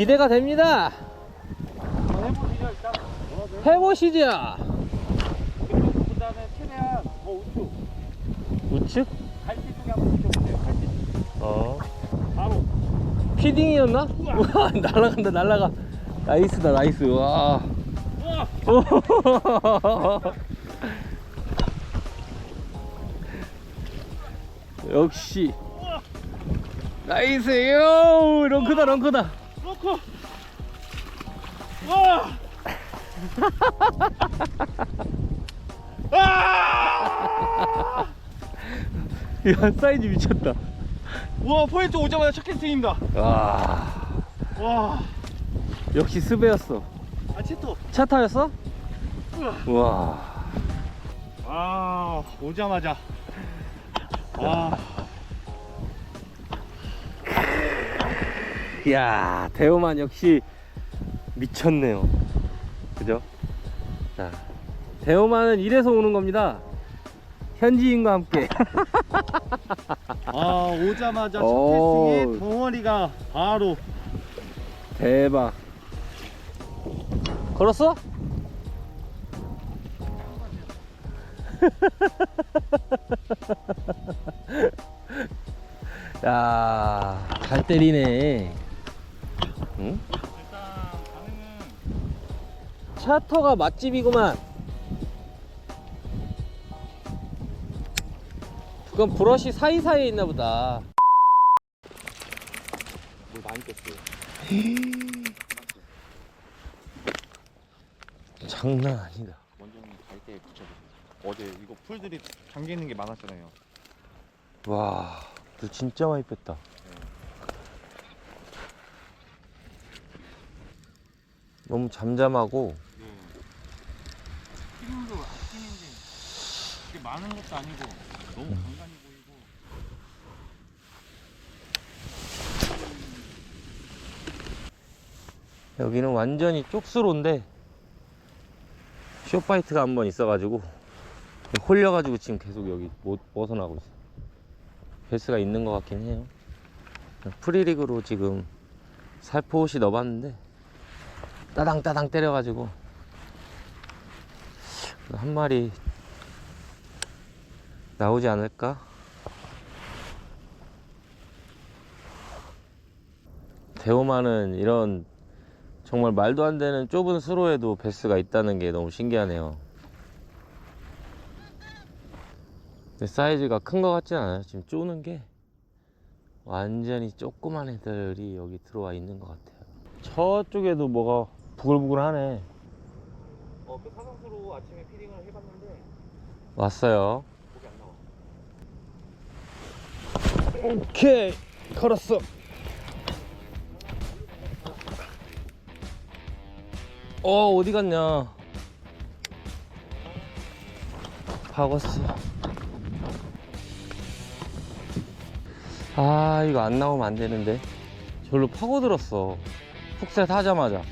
기대가 됩니다. 해보시죠 일단. 해보시죠. 그 다음에 최대한 뭐 우측 우측? 갈치 쪽에 한번 비춰보세요. 갈치. 어. 바로. 피딩이었나? 우와, 날아간다, 날아가. 나이스다, 나이스. 와. 역시. 나이스. 요, 런크다, 런크다. 놓고. 와. 아! 야, 사이즈 미쳤다. 우와 포인트 오자마자 첫 캐스팅입니다. 와. 와. 역시 스베였어. 아 치토. 차 타였어? 우와. 와. 아 오자마자. 아. 이야, 대호만 역시 미쳤네요. 그죠? 자, 대호만은 이래서 오는 겁니다. 현지인과 함께. 아 오자마자 첫 오. 캐스팅에 덩어리가 바로. 대박. 걸었어? 야, 잘 때리네. 응? 차터가 맛집이구만. 그건 브러쉬 사이사이에 있나 보다. 물 많이 뺐어요. 장난 아니다. 원장님 갈때 붙여보세요. 어제 이거 풀들이 잠겨 있는 게 많았잖아요. 와, 너 진짜 많이 뺐다. 너무 잠잠하고 피눈도 아끼는데 그게 많은 것도 아니고 너무 간간히 보이고. 여기는 완전히 쪽수로인데 쇼파이트가 한 번 있어가지고 홀려가지고 지금 계속 여기 못 벗어나고 있어. 베스가 있는 것 같긴 해요. 프리리그로 지금 살포시 넣어봤는데 따당 따당 때려가지고 한 마리 나오지 않을까? 대호마는 이런 정말 말도 안 되는 좁은 수로에도 베스가 있다는 게 너무 신기하네요. 사이즈가 큰 것 같진 않아요. 지금 쪼는 게 완전히 조그만 애들이 여기 들어와 있는 것 같아요. 저쪽에도 뭐가 부글부글하네. 어, 그 사상수로 아침에 피딩을 해봤는데 왔어요. 거기 안 나와. 오케이 걸었어. 어 어디 갔냐? 박았어. 아 이거 안 나오면 안 되는데. 절로 파고들었어. 푹셋 하자마자.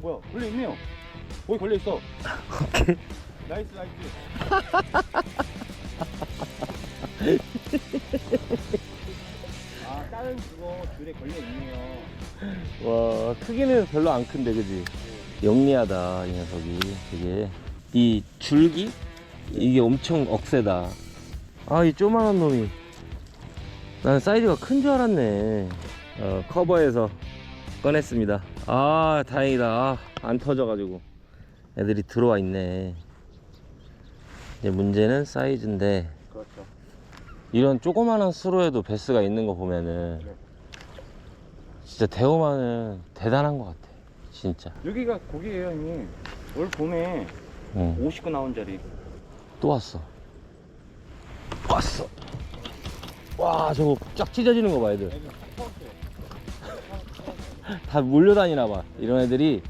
뭐, 뭐야? 걸려 있네요. 거기 걸려 있어. 오케이. 나이스 나이스. 아 다른 그거 줄에 걸려 있네요. 와 크기는 별로 안 큰데 그지? 영리하다 이 녀석이 되게 이 줄기 이게 엄청 억세다 아 이 조만한 놈이 나는 사이즈가 큰 줄 알았네 어, 커버해서 꺼냈습니다 아 다행이다 아, 안 터져가지고 애들이 들어와 있네 이제 문제는 사이즈인데 그렇죠. 이런 조그만한 수로에도 베스가 있는 거 보면은 네. 진짜 대호만은 대단한 것 같아 진짜 여기가 고기예요 형님. 올 봄에 응. 50구 나온 자리. 또 왔어 왔어 와 저거 쫙 찢어지는 거 봐 애들 다 몰려다니나 봐. 이런 애들이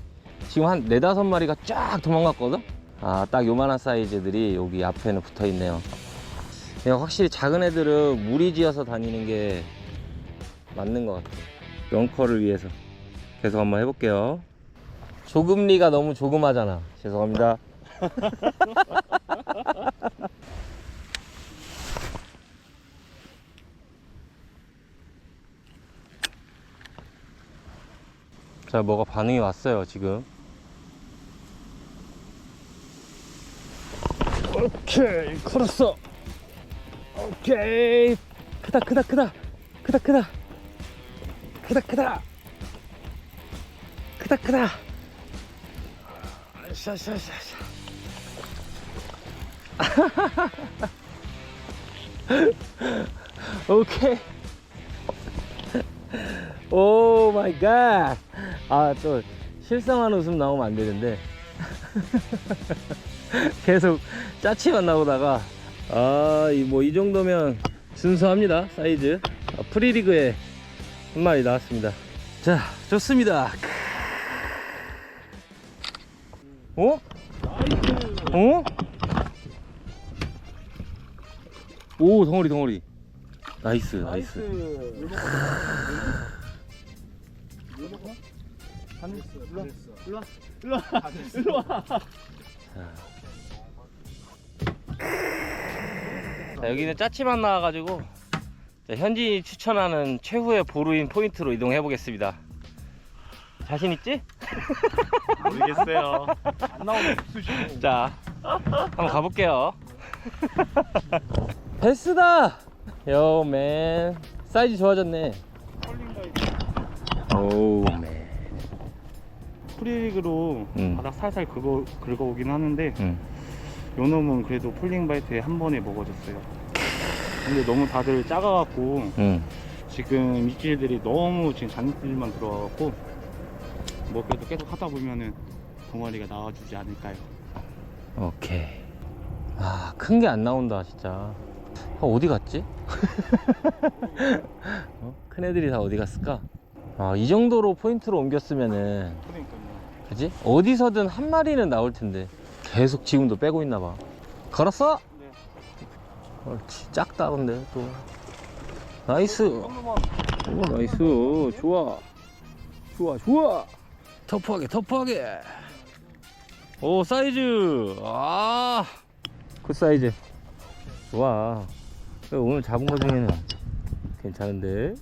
지금 한 네다섯 마리가 쫙 도망갔거든? 아 딱 요만한 사이즈들이 여기 앞에는 붙어 있네요. 그냥 확실히 작은 애들은 무리지어서 다니는 게 맞는 것 같아 런커를 위해서. 계속 한번 해볼게요. 조금리가 너무 조금하잖아. 죄송합니다 자, 뭐가 반응이 왔어요, 지금. 오케이, 걸었어. 오케이. 크다, 크다, 크다. 크다, 크다. 크다, 크다. 크다, 크다. 샤샤샤샤. 오케이. 오 마이 갓. 아, 또 실성한 웃음 나오면 안 되는데. 계속 짜치만 나오다가 아, 이뭐 이 정도면 순수합니다. 사이즈. 아, 프리리그에 한 마리 나왔습니다. 자, 좋습니다. 어? 어? 오, 덩어리 덩어리. 나이스, 나이스. 자, 여기는 짜치만 나와가지고 자, 현진이 추천하는 최후의 보루인 포인트로 이동해 보겠습니다. 자신 있지? 모르겠어요. 안 나오면 수시. 자, 한번 가볼게요. 베스다! 요, 맨. 사이즈 좋아졌네. 오우, 맨. 프리릭으로 음. 바닥 살살 긁어, 긁어오긴 하는데 응. 요 놈은 그래도 폴링 바이트에 한 번에 먹어졌어요. 근데 너무 다들 작아갖고 응. 지금 입질들이 너무 지금 잔입질만 들어와갖고 뭐 그래도 계속 하다 보면은 동아리가 나와주지 않을까요? 오케이. 아, 큰 게 안 나온다, 진짜. 아, 어디 갔지? 어? 큰 애들이 다 어디 갔을까? 아, 이 정도로 포인트로 옮겼으면은, 그러니까요. 그지? 어디서든 한 마리는 나올 텐데. 계속 지금도 빼고 있나 봐. 걸었어? 네. 옳지. 작다, 근데 또. 나이스. 오, 나이스. 좋아. 좋아, 좋아. 터프하게, 터프하게. 오, 사이즈. 아. 굿 사이즈. 좋아. 오늘 잡은 거 중에는 괜찮은데?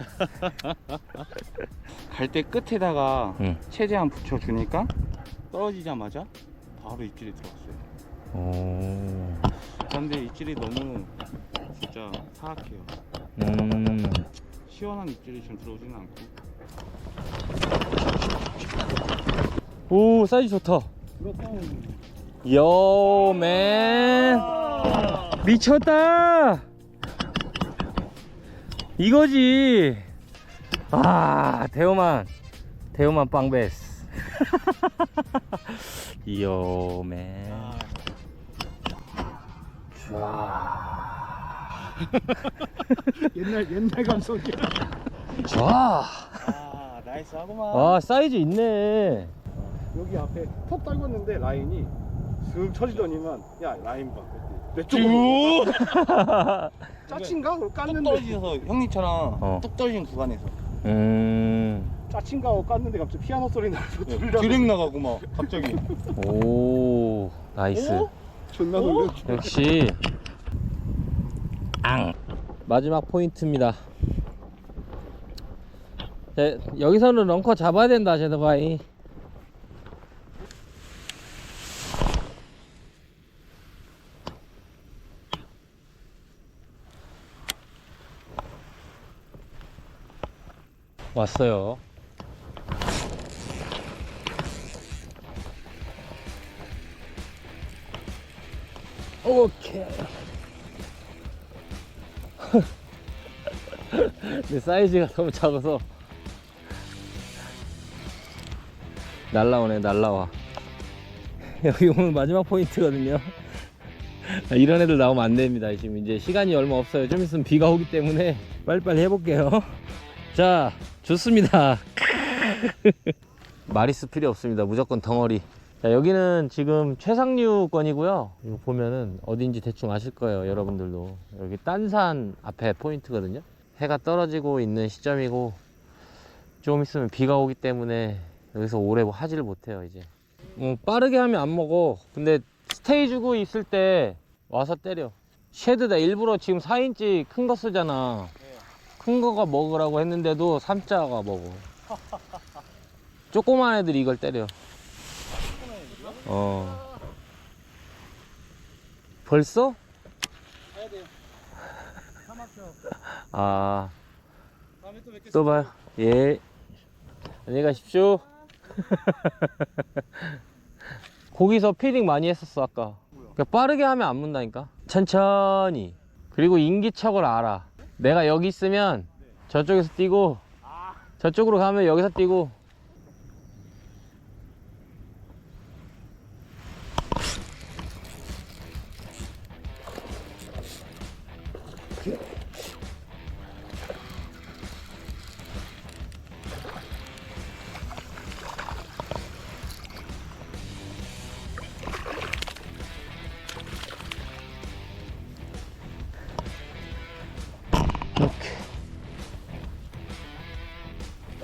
갈때 끝에다가 응. 최대한 붙여주니까 떨어지자마자 바로 입질이 들어왔어요. 오. 그런데 입질이 너무 진짜 사악해요. 음. 시원한 입질이 좀 들어오지는 않고. 오, 사이즈 좋다. 요, 맨. 미쳤다. 이거지. 아, 대호만. 대호만 빵베스. 요, 맨. 옛날 옛날 감성이야. 좋아. 아, 나이스 하구만. 아, 사이즈 있네. 여기 앞에 톡 떨궜는데 라인이 슥 쳐지더니만 야 라인 봐. 내 쪽으로 짜친가? 그걸 깠는데 떨어져서 형님처럼 어. 뚝 떨어진 구간에서 음. 짜친가 하고 깠는데 갑자기 피아노 소리 나서 들으라고 드랙 나가고 막 갑자기. 오, 나이스. 어? 존나 놀래. 역시 앙 마지막 포인트입니다 자, 여기서는 런커 잡아야 된다 제더가이 왔어요. 오케이. 내 사이즈가 너무 작아서. 날라오네 날라와. 여기 오늘 마지막 포인트거든요. 아, 이런 애들 나오면 안 됩니다. 지금 이제 시간이 얼마 없어요. 좀 있으면 비가 오기 때문에 빨리빨리 해볼게요. 자 좋습니다. 마리스 필요 없습니다. 무조건 덩어리. 자 여기는 지금 최상류권이고요. 이거 보면은 어딘지 대충 아실 거예요 여러분들도. 여기 딴산 앞에 포인트거든요. 해가 떨어지고 있는 시점이고 좀 있으면 비가 오기 때문에 여기서 오래 뭐 하지를 못해요 이제. 뭐 빠르게 하면 안 먹어. 근데 스테이 주고 있을 때 와서 때려. 쉐드다. 일부러 지금 4인치 큰 거 쓰잖아 큰 거가 먹으라고 했는데도 삼자가 먹어 조그만 애들이 이걸 때려. 어. 벌써? 아. 또 봐요. 예. 안녕히 가십시오. 거기서 피딩 많이 했었어, 아까. 그러니까 빠르게 하면 안 문다니까. 천천히. 그리고 인기척을 알아. 내가 여기 있으면 저쪽에서 뛰고, 저쪽으로 가면 여기서 뛰고.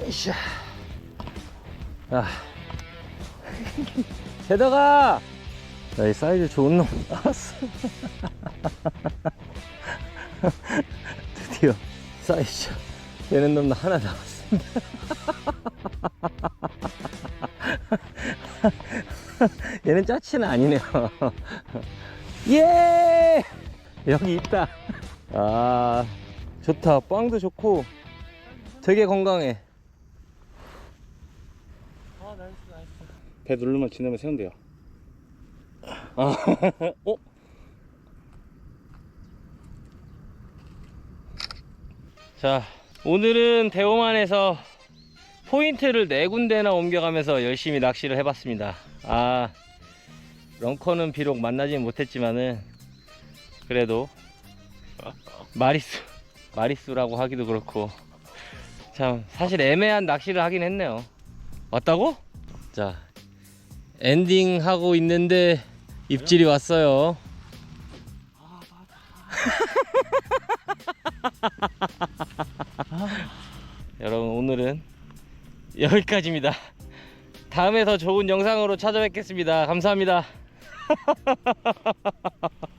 으쌰. 아. 제더가! 야, 이 사이즈 좋은 놈. 드디어 사이즈 되는 놈 하나 나왔습니다. 얘는 짜치는 아니네요. 예! 여기 있다. 아, 좋다. 빵도 좋고 되게 건강해. 배 누르면 지나면 세운대요. 아, 어? 자, 오늘은 대호만에서 포인트를 네 군데나 옮겨가면서 열심히 낚시를 해봤습니다. 아, 런커는 비록 만나진 못했지만은 그래도 마리수, 마리수라고 하기도 그렇고 참 사실 애매한 낚시를 하긴 했네요. 왔다고? 자, 엔딩 하고 있는데 입질이 왔어요. 여러분 오늘은 여기까지입니다. 다음에 더 좋은 영상으로 찾아뵙겠습니다. 감사합니다.